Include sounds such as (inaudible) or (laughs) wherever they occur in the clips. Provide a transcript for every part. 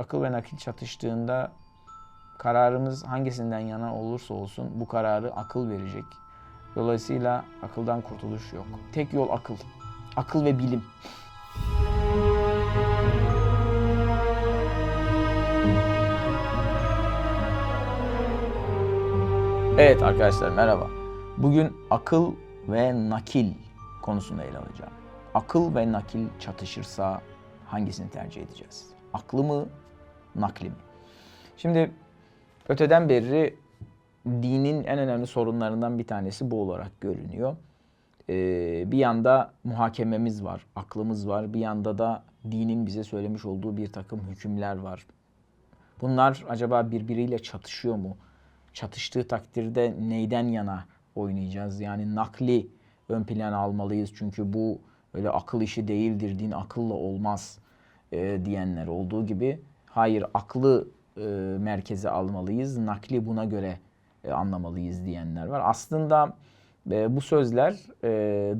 Akıl ve nakil çatıştığında kararımız hangisinden yana olursa olsun bu kararı akıl verecek. Dolayısıyla akıldan kurtuluş yok. Tek yol akıl. Akıl ve bilim. Evet arkadaşlar merhaba. Bugün akıl ve nakil konusunu ele alacağım. Akıl ve nakil çatışırsa hangisini tercih edeceğiz? Aklı mı, nakli? Şimdi öteden beri dinin en önemli sorunlarından bir tanesi bu olarak görünüyor. Ee, bir yanda muhakememiz var, aklımız var. Bir yanda da dinin bize söylemiş olduğu bir takım hükümler var. Bunlar acaba birbiriyle çatışıyor mu? Çatıştığı takdirde neyden yana oynayacağız? Yani nakli ön plana almalıyız çünkü bu öyle akıl işi değildir, din akılla olmaz e, diyenler olduğu gibi hayır aklı e, merkeze almalıyız, nakli buna göre e, anlamalıyız diyenler var. Aslında e, bu sözler e,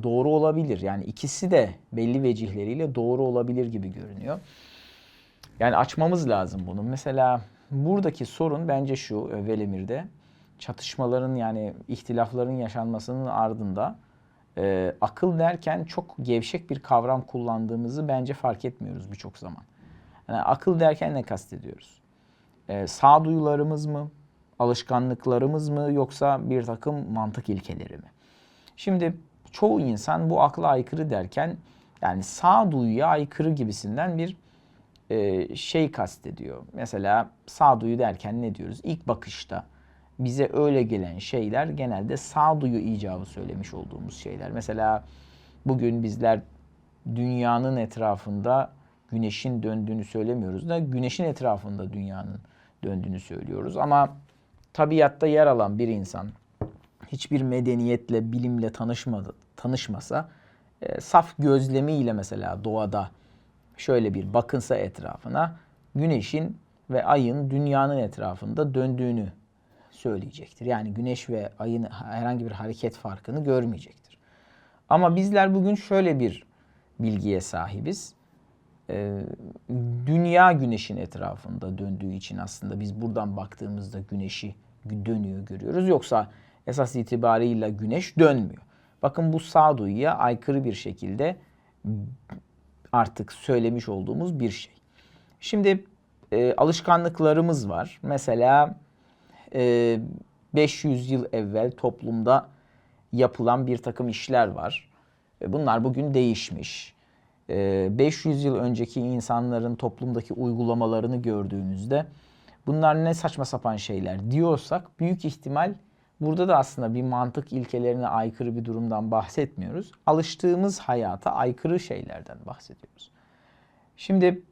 doğru olabilir. Yani ikisi de belli vecihleriyle doğru olabilir gibi görünüyor. Yani açmamız lazım bunu. Mesela buradaki sorun bence şu e, Velimir'de çatışmaların yani ihtilafların yaşanmasının ardında e, akıl derken çok gevşek bir kavram kullandığımızı bence fark etmiyoruz birçok zaman. Yani akıl derken ne kastediyoruz? E, sağduyularımız mı, alışkanlıklarımız mı yoksa bir takım mantık ilkeleri mi? Şimdi çoğu insan bu akla aykırı derken yani sağduyuya aykırı gibisinden bir e, şey kastediyor. Mesela sağduyu derken ne diyoruz? İlk bakışta bize öyle gelen şeyler genelde sağduyu icabı söylemiş olduğumuz şeyler. Mesela bugün bizler dünyanın etrafında güneşin döndüğünü söylemiyoruz da güneşin etrafında dünyanın döndüğünü söylüyoruz. Ama tabiatta yer alan bir insan hiçbir medeniyetle, bilimle tanışmadı, tanışmasa e, saf gözlemiyle mesela doğada şöyle bir bakınsa etrafına güneşin ve ayın dünyanın etrafında döndüğünü söyleyecektir. Yani güneş ve ayın herhangi bir hareket farkını görmeyecektir. Ama bizler bugün şöyle bir bilgiye sahibiz. Ee, dünya güneşin etrafında döndüğü için aslında biz buradan baktığımızda güneşi dönüyor görüyoruz. Yoksa esas itibarıyla güneş dönmüyor. Bakın bu sağduyuya aykırı bir şekilde artık söylemiş olduğumuz bir şey. Şimdi e, alışkanlıklarımız var. Mesela e, 500 yıl evvel toplumda yapılan bir takım işler var. E, bunlar bugün değişmiş. E, 500 yıl önceki insanların toplumdaki uygulamalarını gördüğünüzde bunlar ne saçma sapan şeyler diyorsak büyük ihtimal burada da aslında bir mantık ilkelerine aykırı bir durumdan bahsetmiyoruz. Alıştığımız hayata aykırı şeylerden bahsediyoruz. Şimdi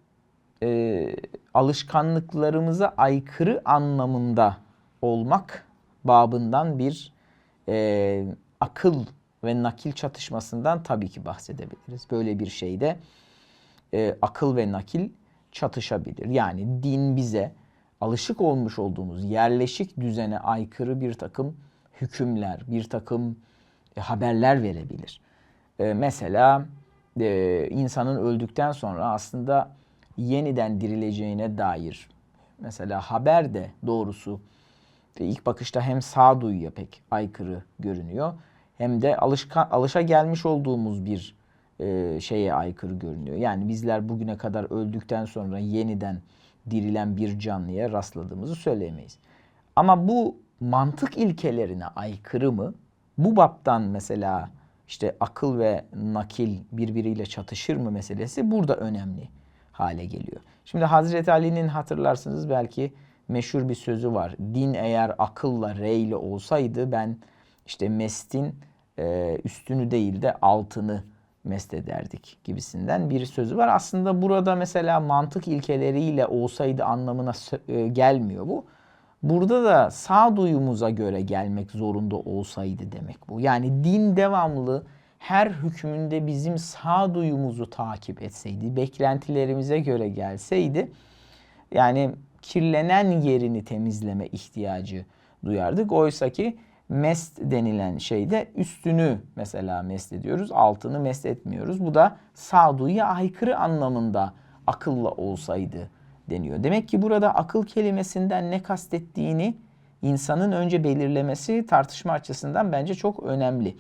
e, alışkanlıklarımıza aykırı anlamında olmak babından bir e, akıl ve nakil çatışmasından tabii ki bahsedebiliriz. Böyle bir şeyde e, akıl ve nakil çatışabilir. Yani din bize alışık olmuş olduğumuz yerleşik düzene aykırı bir takım hükümler, bir takım e, haberler verebilir. E, mesela e, insanın öldükten sonra aslında yeniden dirileceğine dair mesela haber de doğrusu ilk bakışta hem sağduyuya pek aykırı görünüyor hem de alışka, alışa gelmiş olduğumuz bir e, şeye aykırı görünüyor. Yani bizler bugüne kadar öldükten sonra yeniden dirilen bir canlıya rastladığımızı söyleyemeyiz. Ama bu mantık ilkelerine aykırı mı? Bu baptan mesela işte akıl ve nakil birbiriyle çatışır mı meselesi burada önemli hale geliyor. Şimdi Hazreti Ali'nin hatırlarsınız belki meşhur bir sözü var. Din eğer akılla, reyle olsaydı ben işte mestin e, üstünü değil de altını mest ederdik gibisinden bir sözü var. Aslında burada mesela mantık ilkeleriyle olsaydı anlamına e, gelmiyor bu. Burada da sağduyumuza göre gelmek zorunda olsaydı demek bu. Yani din devamlı her hükmünde bizim sağduyumuzu takip etseydi, beklentilerimize göre gelseydi yani kirlenen yerini temizleme ihtiyacı duyardık. Oysa ki mest denilen şeyde üstünü mesela mest ediyoruz, altını mest etmiyoruz. Bu da sağduyuya aykırı anlamında akılla olsaydı deniyor. Demek ki burada akıl kelimesinden ne kastettiğini insanın önce belirlemesi tartışma açısından bence çok önemli.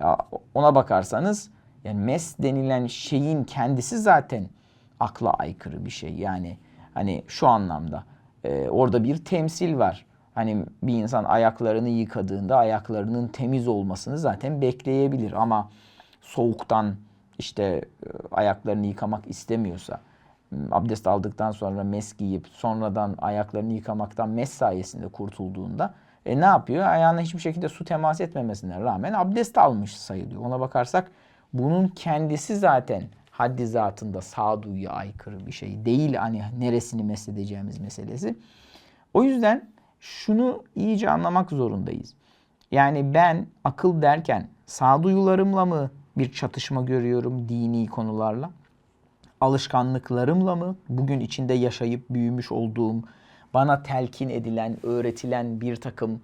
Ya ona bakarsanız yani mes denilen şeyin kendisi zaten akla aykırı bir şey. Yani hani şu anlamda e, orada bir temsil var. Hani bir insan ayaklarını yıkadığında ayaklarının temiz olmasını zaten bekleyebilir ama soğuktan işte e, ayaklarını yıkamak istemiyorsa abdest aldıktan sonra mes giyip sonradan ayaklarını yıkamaktan mes sayesinde kurtulduğunda e ne yapıyor? Ayağına hiçbir şekilde su temas etmemesine rağmen abdest almış sayılıyor. Ona bakarsak bunun kendisi zaten haddi zatında sağduyuya aykırı bir şey değil. Hani neresini mesedeceğimiz meselesi. O yüzden şunu iyice anlamak zorundayız. Yani ben akıl derken sağduyularımla mı bir çatışma görüyorum dini konularla? Alışkanlıklarımla mı? Bugün içinde yaşayıp büyümüş olduğum, bana telkin edilen, öğretilen bir takım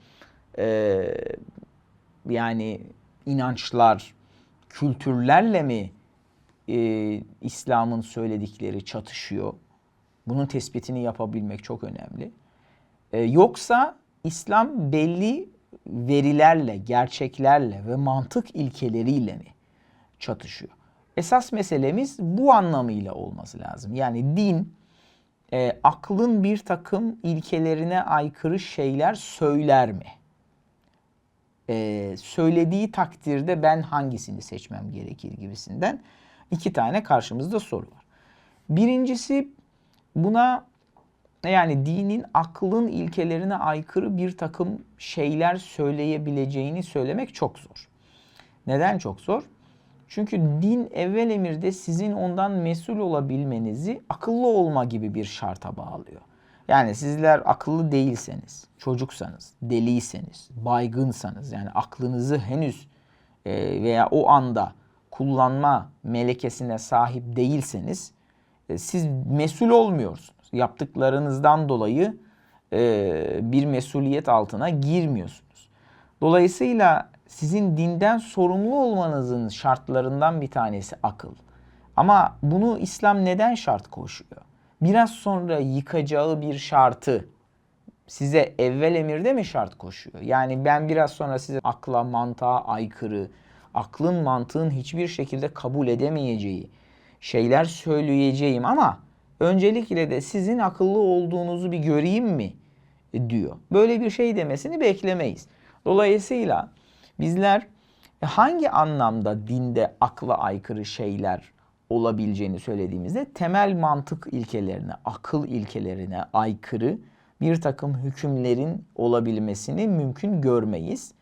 e, yani inançlar, kültürlerle mi e, İslam'ın söyledikleri çatışıyor? Bunun tespitini yapabilmek çok önemli. E, yoksa İslam belli verilerle, gerçeklerle ve mantık ilkeleriyle mi çatışıyor? Esas meselemiz bu anlamıyla olması lazım. Yani din e, aklın bir takım ilkelerine aykırı şeyler söyler mi? E, söylediği takdirde ben hangisini seçmem gerekir gibisinden iki tane karşımızda soru var. Birincisi buna yani dinin aklın ilkelerine aykırı bir takım şeyler söyleyebileceğini söylemek çok zor. Neden çok zor? Çünkü din evvel emirde sizin ondan mesul olabilmenizi akıllı olma gibi bir şarta bağlıyor. Yani sizler akıllı değilseniz, çocuksanız, deliyseniz, baygınsanız yani aklınızı henüz e, veya o anda kullanma melekesine sahip değilseniz e, siz mesul olmuyorsunuz. Yaptıklarınızdan dolayı e, bir mesuliyet altına girmiyorsunuz. Dolayısıyla sizin dinden sorumlu olmanızın şartlarından bir tanesi akıl. Ama bunu İslam neden şart koşuyor? Biraz sonra yıkacağı bir şartı size evvel emirde mi şart koşuyor? Yani ben biraz sonra size akla, mantığa aykırı, aklın mantığın hiçbir şekilde kabul edemeyeceği şeyler söyleyeceğim ama öncelikle de sizin akıllı olduğunuzu bir göreyim mi diyor. Böyle bir şey demesini beklemeyiz. Dolayısıyla bizler hangi anlamda dinde akla aykırı şeyler olabileceğini söylediğimizde temel mantık ilkelerine, akıl ilkelerine aykırı bir takım hükümlerin olabilmesini mümkün görmeyiz.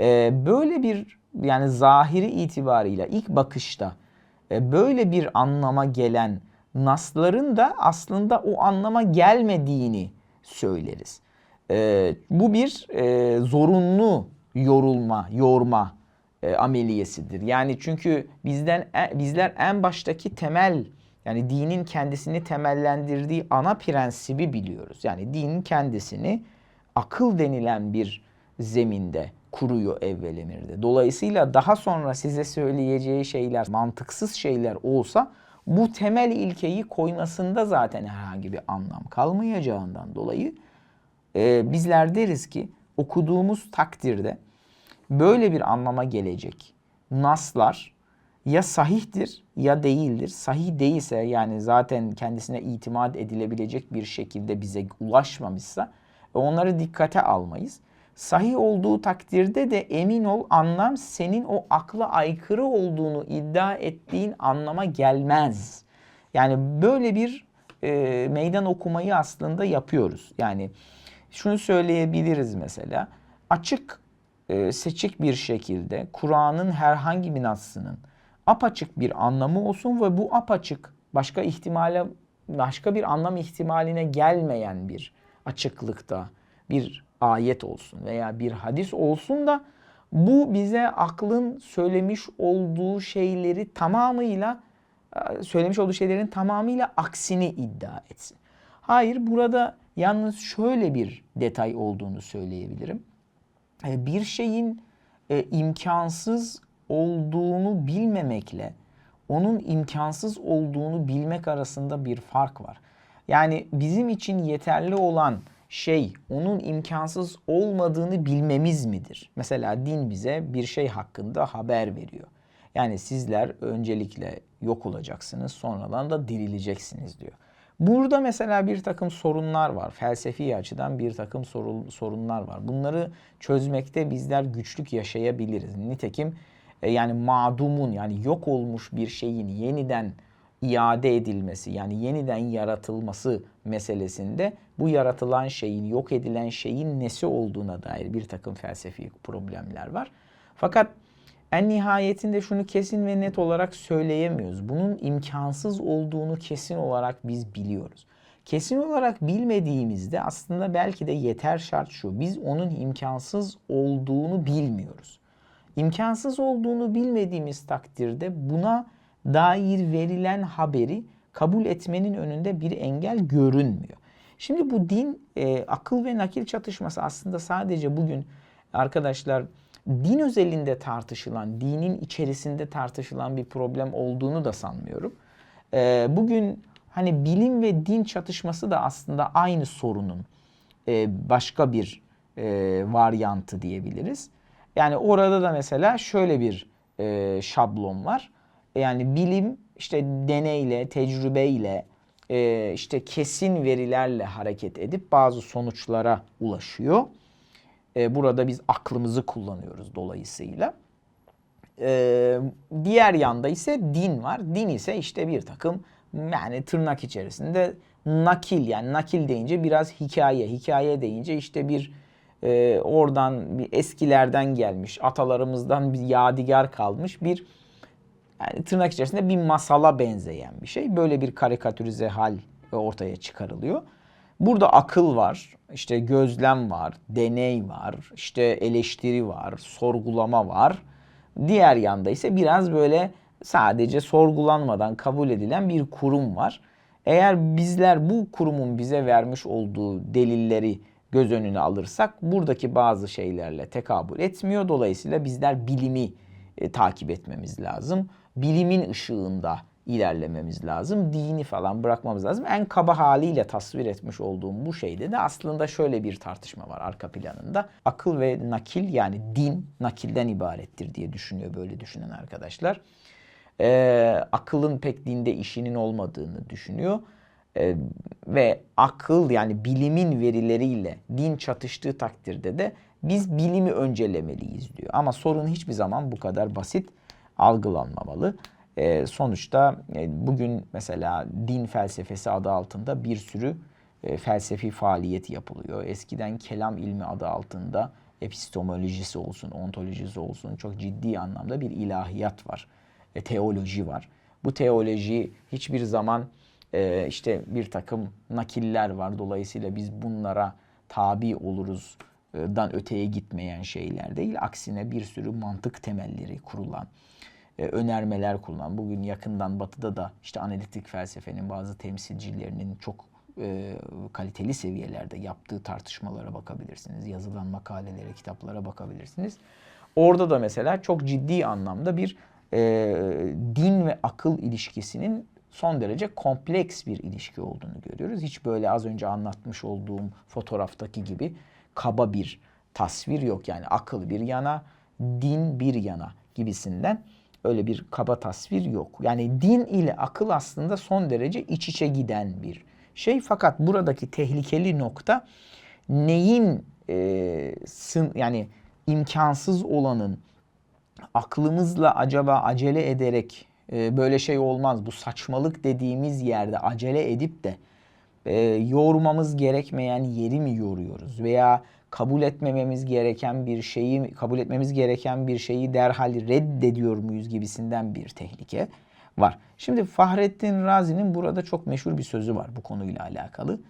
Ee, böyle bir yani zahiri itibarıyla ilk bakışta e, böyle bir anlama gelen nasların da aslında o anlama gelmediğini söyleriz. E, bu bir e, zorunlu yorulma, yorma e, ameliyesidir. Yani çünkü bizden e, bizler en baştaki temel yani dinin kendisini temellendirdiği ana prensibi biliyoruz. Yani dinin kendisini akıl denilen bir zeminde kuruyor evvel emirde. Dolayısıyla daha sonra size söyleyeceği şeyler mantıksız şeyler olsa bu temel ilkeyi koymasında zaten herhangi bir anlam kalmayacağından dolayı e, bizler deriz ki okuduğumuz takdirde böyle bir anlama gelecek naslar ya sahihtir ya değildir. Sahih değilse yani zaten kendisine itimat edilebilecek bir şekilde bize ulaşmamışsa onları dikkate almayız. Sahih olduğu takdirde de emin ol anlam senin o akla aykırı olduğunu iddia ettiğin anlama gelmez. Yani böyle bir e, meydan okumayı aslında yapıyoruz. Yani şunu söyleyebiliriz mesela. Açık e, seçik bir şekilde Kur'an'ın herhangi bir nasının apaçık bir anlamı olsun ve bu apaçık başka ihtimale başka bir anlam ihtimaline gelmeyen bir açıklıkta bir ayet olsun veya bir hadis olsun da bu bize aklın söylemiş olduğu şeyleri tamamıyla e, söylemiş olduğu şeylerin tamamıyla aksini iddia etsin. Hayır burada yalnız şöyle bir detay olduğunu söyleyebilirim. E, bir şeyin e, imkansız olduğunu bilmemekle onun imkansız olduğunu bilmek arasında bir fark var. Yani bizim için yeterli olan şey onun imkansız olmadığını bilmemiz midir? Mesela din bize bir şey hakkında haber veriyor. Yani sizler öncelikle yok olacaksınız, sonradan da dirileceksiniz diyor. Burada mesela bir takım sorunlar var. Felsefi açıdan bir takım sorun, sorunlar var. Bunları çözmekte bizler güçlük yaşayabiliriz. Nitekim e, yani madumun yani yok olmuş bir şeyin yeniden iade edilmesi yani yeniden yaratılması meselesinde bu yaratılan şeyin, yok edilen şeyin nesi olduğuna dair bir takım felsefi problemler var. Fakat en nihayetinde şunu kesin ve net olarak söyleyemiyoruz. Bunun imkansız olduğunu kesin olarak biz biliyoruz. Kesin olarak bilmediğimizde aslında belki de yeter şart şu. Biz onun imkansız olduğunu bilmiyoruz. İmkansız olduğunu bilmediğimiz takdirde buna dair verilen haberi kabul etmenin önünde bir engel görünmüyor. Şimdi bu din e, akıl ve nakil çatışması aslında sadece bugün arkadaşlar din özelinde tartışılan, dinin içerisinde tartışılan bir problem olduğunu da sanmıyorum. E, bugün hani bilim ve din çatışması da aslında aynı sorunun e, başka bir e, varyantı diyebiliriz. Yani orada da mesela şöyle bir e, şablon var. Yani bilim işte deneyle, tecrübeyle, e, işte kesin verilerle hareket edip bazı sonuçlara ulaşıyor. E, burada biz aklımızı kullanıyoruz dolayısıyla. E, diğer yanda ise din var. Din ise işte bir takım yani tırnak içerisinde nakil yani nakil deyince biraz hikaye, hikaye deyince işte bir e, oradan bir eskilerden gelmiş, atalarımızdan bir yadigar kalmış bir yani tırnak içerisinde bir masala benzeyen bir şey. Böyle bir karikatürize hal ortaya çıkarılıyor. Burada akıl var, işte gözlem var, deney var, işte eleştiri var, sorgulama var. Diğer yanda ise biraz böyle sadece sorgulanmadan kabul edilen bir kurum var. Eğer bizler bu kurumun bize vermiş olduğu delilleri göz önüne alırsak buradaki bazı şeylerle tekabül etmiyor. Dolayısıyla bizler bilimi e, takip etmemiz lazım. Bilimin ışığında ilerlememiz lazım. Dini falan bırakmamız lazım. En kaba haliyle tasvir etmiş olduğum bu şeyde de aslında şöyle bir tartışma var arka planında. Akıl ve nakil yani din nakilden ibarettir diye düşünüyor böyle düşünen arkadaşlar. Ee, akılın pek dinde işinin olmadığını düşünüyor. Ee, ve akıl yani bilimin verileriyle din çatıştığı takdirde de biz bilimi öncelemeliyiz diyor. Ama sorun hiçbir zaman bu kadar basit algılanmamalı. E, sonuçta e, bugün mesela din felsefesi adı altında bir sürü e, felsefi faaliyet yapılıyor. Eskiden kelam ilmi adı altında epistemolojisi olsun, ontolojisi olsun çok ciddi anlamda bir ilahiyat var. E, teoloji var. Bu teoloji hiçbir zaman e, işte bir takım nakiller var. Dolayısıyla biz bunlara tabi oluruz dan öteye gitmeyen şeyler değil. Aksine bir sürü mantık temelleri kurulan, e, önermeler kullanan, bugün yakından batıda da işte analitik felsefenin bazı temsilcilerinin çok e, kaliteli seviyelerde yaptığı tartışmalara bakabilirsiniz. Yazılan makalelere, kitaplara bakabilirsiniz. Orada da mesela çok ciddi anlamda bir e, din ve akıl ilişkisinin son derece kompleks bir ilişki olduğunu görüyoruz. Hiç böyle az önce anlatmış olduğum fotoğraftaki gibi kaba bir tasvir yok. Yani akıl bir yana, din bir yana gibisinden öyle bir kaba tasvir yok. Yani din ile akıl aslında son derece iç içe giden bir şey. Fakat buradaki tehlikeli nokta neyin e, sın, yani imkansız olanın aklımızla acaba acele ederek e, böyle şey olmaz bu saçmalık dediğimiz yerde acele edip de e, yoğurmamız gerekmeyen yeri mi yoruyoruz veya kabul etmememiz gereken bir şeyi kabul etmemiz gereken bir şeyi derhal reddediyor muyuz gibisinden bir tehlike var. Şimdi Fahrettin Razi'nin burada çok meşhur bir sözü var bu konuyla alakalı.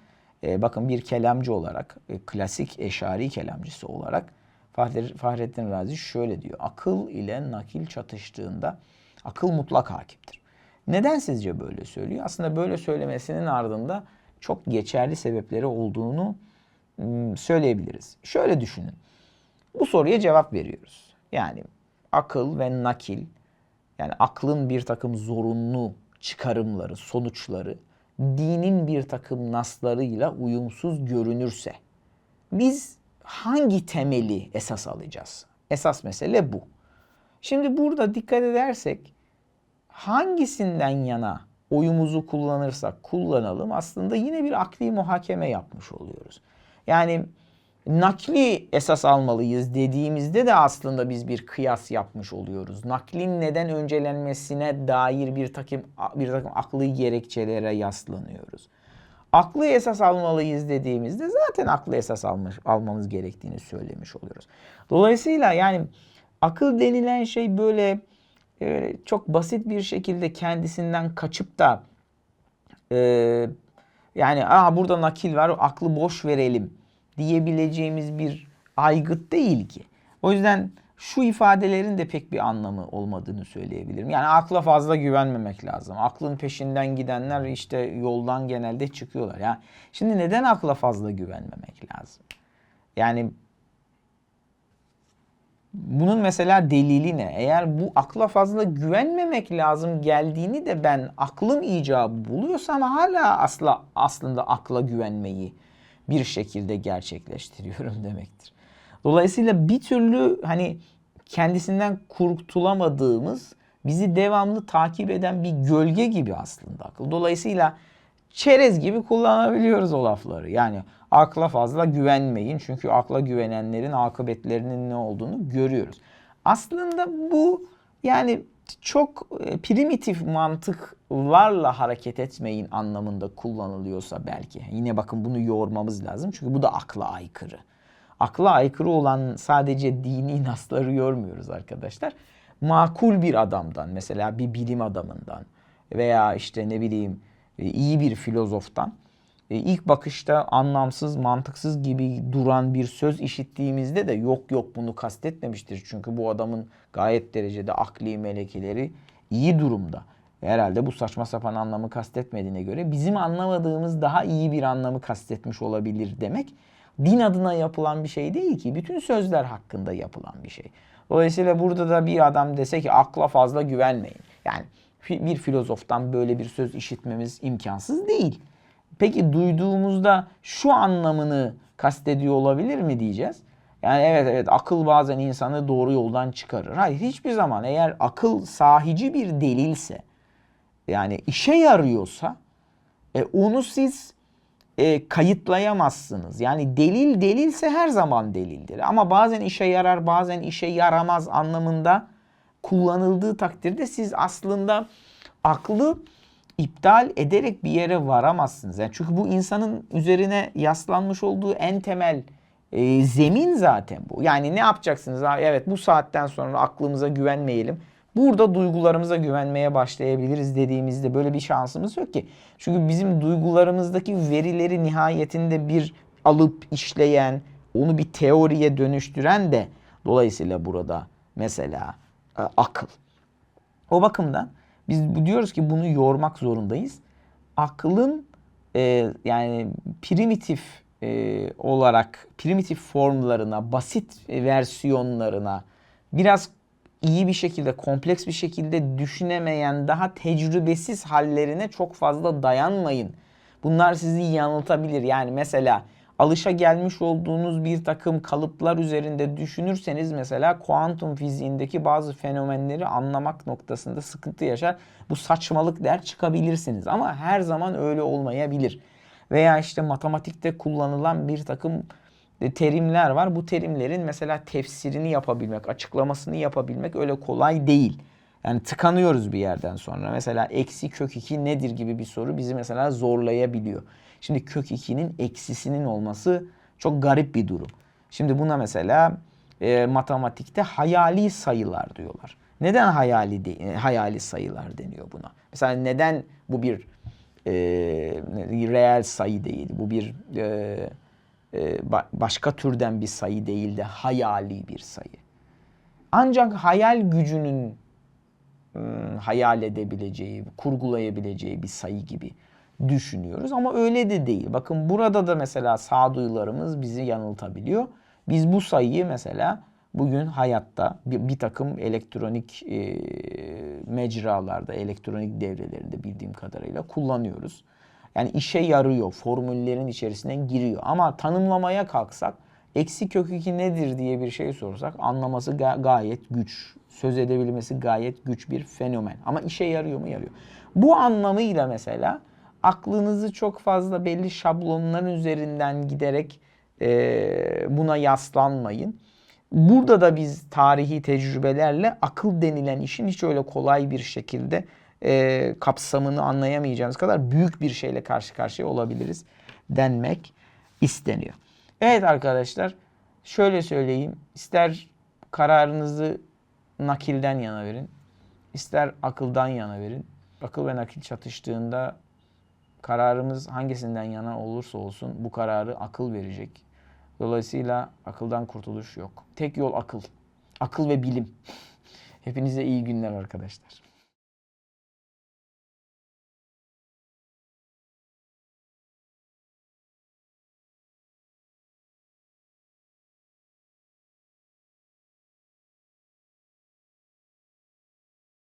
Ee, bakın bir kelamcı olarak, e, klasik eşari kelamcısı olarak Fahrettin Razi şöyle diyor. Akıl ile nakil çatıştığında akıl mutlak hakimdir. Neden sizce böyle söylüyor? Aslında böyle söylemesinin ardında çok geçerli sebepleri olduğunu söyleyebiliriz. Şöyle düşünün. Bu soruya cevap veriyoruz. Yani akıl ve nakil yani aklın bir takım zorunlu çıkarımları, sonuçları dinin bir takım naslarıyla uyumsuz görünürse biz hangi temeli esas alacağız? Esas mesele bu. Şimdi burada dikkat edersek hangisinden yana oyumuzu kullanırsak kullanalım aslında yine bir akli muhakeme yapmış oluyoruz. Yani nakli esas almalıyız dediğimizde de aslında biz bir kıyas yapmış oluyoruz. Naklin neden öncelenmesine dair bir takım bir takım aklı gerekçelere yaslanıyoruz. Aklı esas almalıyız dediğimizde zaten aklı esas almış, almamız gerektiğini söylemiş oluyoruz. Dolayısıyla yani akıl denilen şey böyle e, çok basit bir şekilde kendisinden kaçıp da e, yani Aa, burada nakil var aklı boş verelim diyebileceğimiz bir aygıt değil ki. O yüzden şu ifadelerin de pek bir anlamı olmadığını söyleyebilirim. Yani akla fazla güvenmemek lazım. Aklın peşinden gidenler işte yoldan genelde çıkıyorlar. Ya şimdi neden akla fazla güvenmemek lazım? Yani bunun mesela delili ne? Eğer bu akla fazla güvenmemek lazım geldiğini de ben aklım icabı buluyorsam hala asla aslında akla güvenmeyi bir şekilde gerçekleştiriyorum (laughs) demektir. Dolayısıyla bir türlü hani kendisinden kurtulamadığımız bizi devamlı takip eden bir gölge gibi aslında akıl. Dolayısıyla çerez gibi kullanabiliyoruz o lafları. Yani akla fazla güvenmeyin çünkü akla güvenenlerin akıbetlerinin ne olduğunu görüyoruz. Aslında bu yani çok e, primitif mantıklarla hareket etmeyin anlamında kullanılıyorsa belki. Yine bakın bunu yoğurmamız lazım çünkü bu da akla aykırı. Akla aykırı olan sadece dini nasları yormuyoruz arkadaşlar. Makul bir adamdan mesela bir bilim adamından veya işte ne bileyim e, iyi bir filozoftan ilk bakışta anlamsız, mantıksız gibi duran bir söz işittiğimizde de yok yok bunu kastetmemiştir. Çünkü bu adamın gayet derecede akli melekeleri iyi durumda. Herhalde bu saçma sapan anlamı kastetmediğine göre bizim anlamadığımız daha iyi bir anlamı kastetmiş olabilir demek din adına yapılan bir şey değil ki. Bütün sözler hakkında yapılan bir şey. Dolayısıyla burada da bir adam dese ki akla fazla güvenmeyin. Yani bir filozoftan böyle bir söz işitmemiz imkansız değil. Peki duyduğumuzda şu anlamını kastediyor olabilir mi diyeceğiz? Yani evet evet akıl bazen insanı doğru yoldan çıkarır. Hayır hiçbir zaman eğer akıl sahici bir delilse yani işe yarıyorsa e, onu siz e, kayıtlayamazsınız. Yani delil delilse her zaman delildir. Ama bazen işe yarar bazen işe yaramaz anlamında kullanıldığı takdirde siz aslında aklı iptal ederek bir yere varamazsınız. Yani çünkü bu insanın üzerine yaslanmış olduğu en temel e, zemin zaten bu. Yani ne yapacaksınız? Evet bu saatten sonra aklımıza güvenmeyelim. Burada duygularımıza güvenmeye başlayabiliriz dediğimizde böyle bir şansımız yok ki. Çünkü bizim duygularımızdaki verileri nihayetinde bir alıp işleyen, onu bir teoriye dönüştüren de dolayısıyla burada mesela e, akıl. O bakımdan biz diyoruz ki bunu yormak zorundayız. Aklın e, yani primitif e, olarak primitif formlarına, basit versiyonlarına biraz iyi bir şekilde, kompleks bir şekilde düşünemeyen, daha tecrübesiz hallerine çok fazla dayanmayın. Bunlar sizi yanıltabilir. Yani mesela alışa gelmiş olduğunuz bir takım kalıplar üzerinde düşünürseniz mesela kuantum fiziğindeki bazı fenomenleri anlamak noktasında sıkıntı yaşar. Bu saçmalık der çıkabilirsiniz ama her zaman öyle olmayabilir. Veya işte matematikte kullanılan bir takım terimler var. Bu terimlerin mesela tefsirini yapabilmek, açıklamasını yapabilmek öyle kolay değil. Yani tıkanıyoruz bir yerden sonra. Mesela eksi kök 2 nedir gibi bir soru bizi mesela zorlayabiliyor. Şimdi kök 2'nin eksisinin olması çok garip bir durum. Şimdi buna mesela e, matematikte hayali sayılar diyorlar. Neden hayali de, e, hayali sayılar deniyor buna? Mesela neden bu bir e, reel sayı değil, bu bir e, e, başka türden bir sayı değil de hayali bir sayı. Ancak hayal gücünün hayal edebileceği, kurgulayabileceği bir sayı gibi düşünüyoruz ama öyle de değil. Bakın burada da mesela sağduyularımız bizi yanıltabiliyor. Biz bu sayıyı mesela bugün hayatta bir, bir takım elektronik e, mecralarda, elektronik devrelerinde bildiğim kadarıyla kullanıyoruz. Yani işe yarıyor, formüllerin içerisine giriyor. Ama tanımlamaya kalksak eksi kök 2 nedir diye bir şey sorsak anlaması ga- gayet güç. Söz edebilmesi gayet güç bir fenomen. Ama işe yarıyor mu? Yarıyor. Bu anlamıyla mesela aklınızı çok fazla belli şablonların üzerinden giderek eee, buna yaslanmayın. Burada da biz tarihi tecrübelerle akıl denilen işin hiç öyle kolay bir şekilde eee, kapsamını anlayamayacağınız kadar büyük bir şeyle karşı karşıya olabiliriz denmek isteniyor. Evet arkadaşlar şöyle söyleyeyim. İster kararınızı nakilden yana verin, ister akıldan yana verin. Akıl ve nakil çatıştığında kararımız hangisinden yana olursa olsun bu kararı akıl verecek. Dolayısıyla akıldan kurtuluş yok. Tek yol akıl. Akıl ve bilim. (laughs) Hepinize iyi günler arkadaşlar.